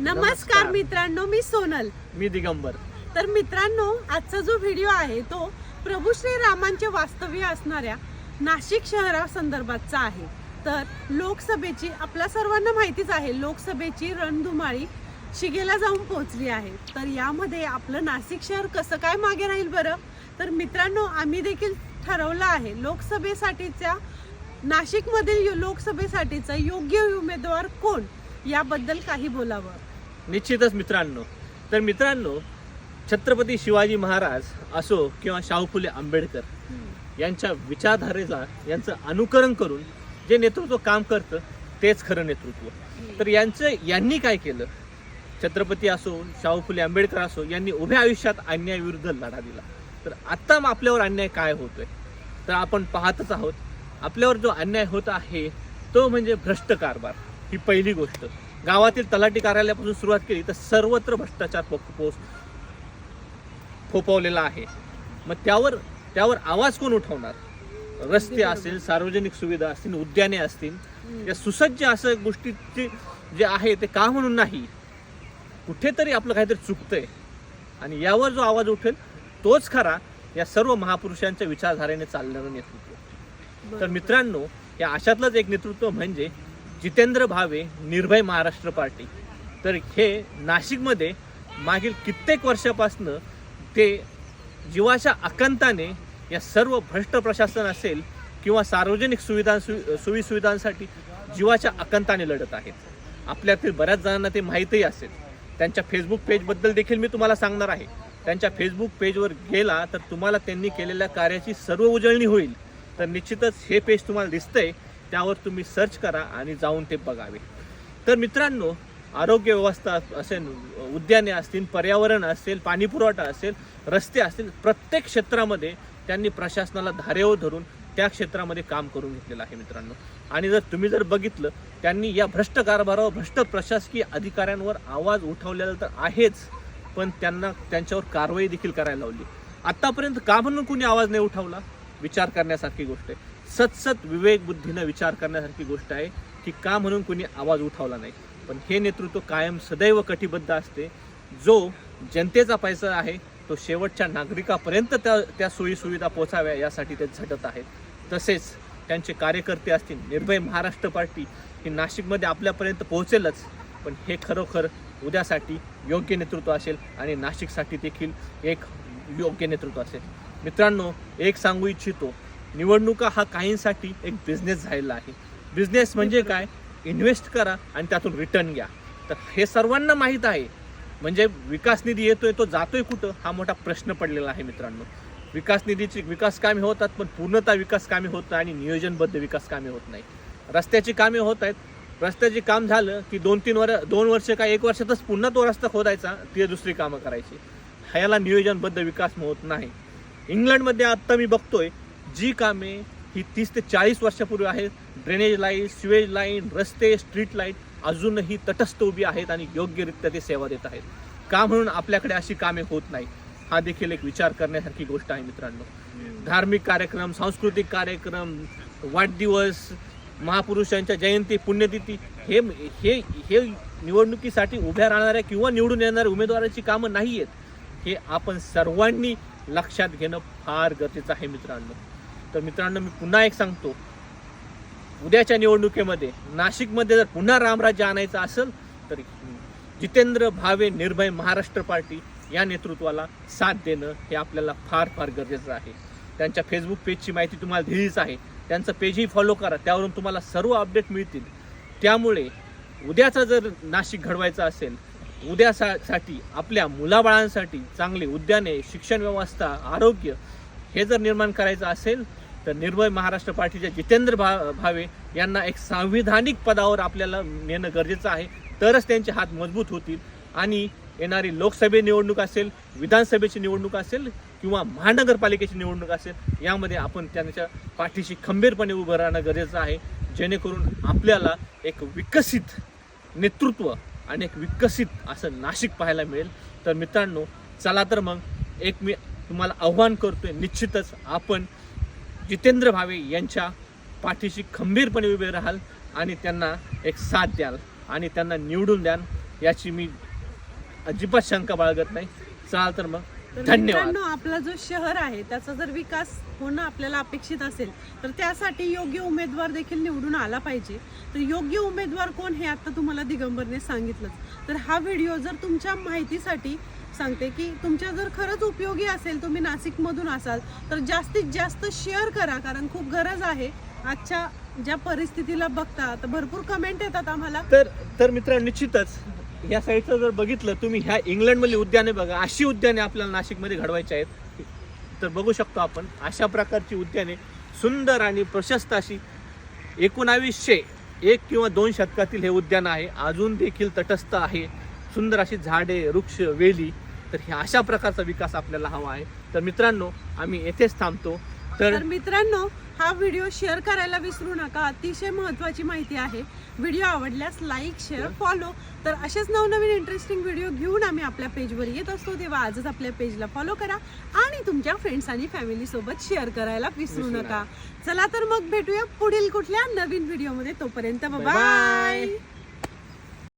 नमस्कार मित्रांनो मी सोनल. मी दिगंबर. तर मित्रांनो आजचा जो व्हिडिओ आहे तो प्रभू श्री रामांचे वास्तव्य असणाऱ्या नाशिक शहरासंदर्भातचा आहे. तर लोकसभेची आपल्या सर्वांना माहितीच आहे लोकसभेची रणधुमाळी शिगेला जाऊन पोहोचली आहे. तर यामध्ये आपलं नाशिक शहर कसं काय मागे राहील बरं? तर मित्रांनो आम्ही देखील ठरवलं आहे लोकसभेसाठीच्या नाशिकमधील लोकसभेसाठीचा योग्य उमेदवार कोण? याबद्दल काही बोलावं. निश्चितच मित्रांनो. तर मित्रांनो छत्रपती शिवाजी महाराज असो किंवा शाहू फुले आंबेडकर यांच्या विचारधारेला यांचं अनुकरण करून जे नेतृत्व काम करतं तेच खरं नेतृत्व. तर यांचं यांनी काय केलं? छत्रपती असो शाहू फुले आंबेडकर असो यांनी उभ्या आयुष्यात अन्यायाविरुद्ध लढा दिला. तर आत्ता आपल्यावर अन्याय काय होतोय? तर आपण पाहतच आहोत. आपल्यावर जो अन्याय होत आहे तो म्हणजे भ्रष्ट कारभार. ही पहिली गोष्ट. गावातील तलाठी कार्यालयापासून सुरुवात केली तर सर्वत्र भ्रष्टाचार पोच फोपवलेला आहे. मग त्यावर त्यावर आवाज कोण उठवणार? रस्ते असेल सार्वजनिक सुविधा असतील उद्याने असतील. या सुसज्ज असं गोष्टीचे जे आहे ते का म्हणून नाही? कुठेतरी आपलं काहीतरी चुकतंय. आणि यावर जो आवाज उठेल तोच खरा या सर्व महापुरुषांच्या विचारधारेने चालणारं नेतृत्व. तर मित्रांनो या अशातलंच एक नेतृत्व म्हणजे जितेंद्र भावे निर्भय महाराष्ट्र पार्टी. तर हे नाशिकमध्ये मागील कित्येक वर्षापासनं ते जीवाच्या आकांताने या सर्व भ्रष्ट प्रशासन असेल किंवा सार्वजनिक सुविधा सोयी सुविधांसाठी जीवाच्या आकांताने लढत आहेत. आपल्यातील बऱ्याच जणांना ते माहीतही असेल. त्यांच्या फेसबुक पेजबद्दल देखील मी तुम्हाला सांगणार आहे. त्यांच्या फेसबुक पेजवर गेला तर तुम्हाला त्यांनी केलेल्या कार्याची सर्व उजळणी होईल. तर निश्चितच हे पेज तुम्हाला दिसतंय. त्यावर तुम्ही सर्च करा आणि जाऊन ते बघावे. तर मित्रांनो आरोग्य व्यवस्था असेल उद्याने असतील पर्यावरण असेल पाणी पुरवठा असेल रस्ते असतील प्रत्येक क्षेत्रामध्ये त्यांनी प्रशासनाला धारेवर धरून त्या क्षेत्रामध्ये काम करून घेतलेलं आहे मित्रांनो. आणि जर तुम्ही जर बघितलं त्यांनी या भ्रष्ट कारभारावर भ्रष्ट प्रशासकीय अधिकाऱ्यांवर आवाज उठवलेला तर आहेच पण त्यांना त्यांच्यावर कारवाई देखील करायला लावली. आत्तापर्यंत का म्हणून कुणी आवाज नाही उठवला? विचार करण्यासारखी गोष्ट आहे. सतसत विवेक बुद्धीनं विचार करण्यासारखी गोष्ट आहे की का म्हणून कुणी आवाज उठावला नाही. पण हे नेतृत्व कायम सदैव कटिबद्ध असते. जो जनतेचा पैसा आहे तो शेवटच्या नागरिकापर्यंत त्या त्या सोयी सुविधा पोचाव्या यासाठी ते झटत आहेत. तसेच त्यांचे कार्यकर्ते असतील निर्भय महाराष्ट्र पार्टी ही नाशिकमध्ये आपल्यापर्यंत पोहोचेलच. पण हे खरोखर उद्यासाठी योग्य नेतृत्व असेल आणि नाशिकसाठी देखील एक योग्य नेतृत्व असेल. मित्रांनो एक सांगू इच्छितो निवडणुका हा काहींसाठी एक बिझनेस झालेला आहे. बिझनेस म्हणजे काय? इन्व्हेस्ट करा आणि त्यातून रिटर्न घ्या. तर हे सर्वांना माहीत आहे. म्हणजे विकास निधी येतोय तो जातोय कुठं? हा मोठा प्रश्न पडलेला आहे मित्रांनो. विकास निधीची विकास कामे होतात पण पूर्णतः विकास कामे होत आणि नियोजनबद्ध विकास कामे होत नाही. रस्त्याची कामे होत आहेत. रस्त्याचे काम झालं की दोन तीन वर दोन वर्ष का एक वर्षातच पुन्हा तो रस्ता खोदायचा ती दुसरी कामं करायची. ह्याला नियोजनबद्ध विकास होत नाही. इंग्लंडमध्ये आत्ता मी बघतोय जी कामे ही तीस ते चाळीस वर्षापूर्वी आहेत. ड्रेनेज लाइट सिवेज लाईन रस्ते स्ट्रीट लाइट अजूनही तटस्थ उभी आहेत आणि योग्यरित्या ते सेवा देत आहेत. का म्हणून आपल्याकडे अशी कामे होत नाही हा देखील एक विचार करण्यासारखी गोष्ट आहे मित्रांनो. धार्मिक कार्यक्रम सांस्कृतिक कार्यक्रम वाढदिवस महापुरुषांच्या जयंती पुण्यतिथी हे हे हे निवडणुकीसाठी उभ्या राहणाऱ्या किंवा निवडून येणाऱ्या उमेदवाराची कामं नाही आहेत हे आपण सर्वांनी लक्षात घेणं फार गरजेचं आहे मित्रांनो. तर मित्रांनो मी पुन्हा एक सांगतो. उद्याच्या निवडणुकीमध्ये नाशिकमध्ये जर पुन्हा रामराज्य आणायचं असेल तर जितेंद्र भावे निर्भय महाराष्ट्र पार्टी या नेतृत्वाला साथ देणं हे आपल्याला फार फार गरजेचं आहे. त्यांच्या फेसबुक पेजची माहिती तुम्हाला दिलीच आहे. त्यांचं पेजही फॉलो करा. त्यावरून तुम्हाला सर्व अपडेट मिळतील. त्यामुळे उद्याचा जर नाशिक घडवायचं असेल उद्यासाठी आपल्या मुलाबाळांसाठी चांगली उद्याने शिक्षण व्यवस्था आरोग्य हे जर निर्माण करायचं असेल तर निर्भय महाराष्ट्र पार्टीच्या जितेंद्र भा भावे यांना एक सांविधानिक पदावर आपल्याला नेणं गरजेचं आहे. तरच त्यांचे हात मजबूत होतील. आणि येणारी लोकसभे निवडणूक असेल विधानसभेची निवडणूक असेल किंवा महानगरपालिकेची निवडणूक असेल यामध्ये आपण त्यांच्या पाठीशी खंबीरपणे उभं राहणं गरजेचं आहे. जेणेकरून आपल्याला एक विकसित नेतृत्व आणि एक विकसित असं नाशिक पाहायला मिळेल. तर मित्रांनो चला तर मग एक मी तुम्हाला आव्हान करतोय. निश्चितच आपण जितेंद्र भावे यांच्या पाठीशी खंबीरपणे उभे राहाल आणि त्यांना एक साथ द्याल आणि त्यांना निवडून द्याल याची मी अजिबात शंका बाळगत नाही. चाल तर मग. धन्यवाद. आपला जो शहर आहे त्याचा जर विकास होणं आपल्याला अपेक्षित असेल तर त्यासाठी योग्य उमेदवार देखील निवडून आला पाहिजे. तर योग्य उमेदवार कोण हे आता तुम्हाला दिगंबरने सांगितलंच. तर हा व्हिडिओ जर तुमच्या माहितीसाठी सांगते की तुमच्या जर खरंच उपयोगी असेल तुम्ही नाशिकमधून असाल तर जास्तीत जास्त शेअर करा कारण खूप गरज आहे. आजच्या ज्या परिस्थितीला बघता तर भरपूर कमेंट येतात आम्हाला. तर तर मित्र निश्चितच या साईडचं जर बघितलं तुम्ही ह्या इंग्लंडमधली उद्याने बघा. अशी उद्याने आपल्याला नाशिकमध्ये घडवायची आहेत. तर बघू शकतो आपण अशा प्रकारची उद्याने सुंदर आणि प्रशस्त अशी एकोणावीसशे एक किंवा दोन शतकातील हे उद्यान आहे. अजून देखील तटस्थ आहे. सुंदर अशी झाडे वृक्ष वेली तर ह्या अशा प्रकारचा विकास आपल्याला हवा आहे. तर मित्रांनो आम्ही येथेच थांबतो. तर तर मित्रांनो हा व्हिडिओ शेअर करायला विसरू नका. अतिशय महत्त्वाची माहिती आहे. व्हिडिओ आवडल्यास लाईक शेअर फॉलो तर असेच नवनवीन इंटरेस्टिंग व्हिडिओ घेऊन आम्ही आपल्या पेजवर येत असतो. तेव्हा आजच आपल्या पेजला फॉलो करा आणि तुमच्या फ्रेंड्स आणि फॅमिली सोबत शेअर करायला विसरू नका. चला तर मग भेटूया पुढील कुठल्या नवीन व्हिडिओमध्ये तोपर्यंत. बाय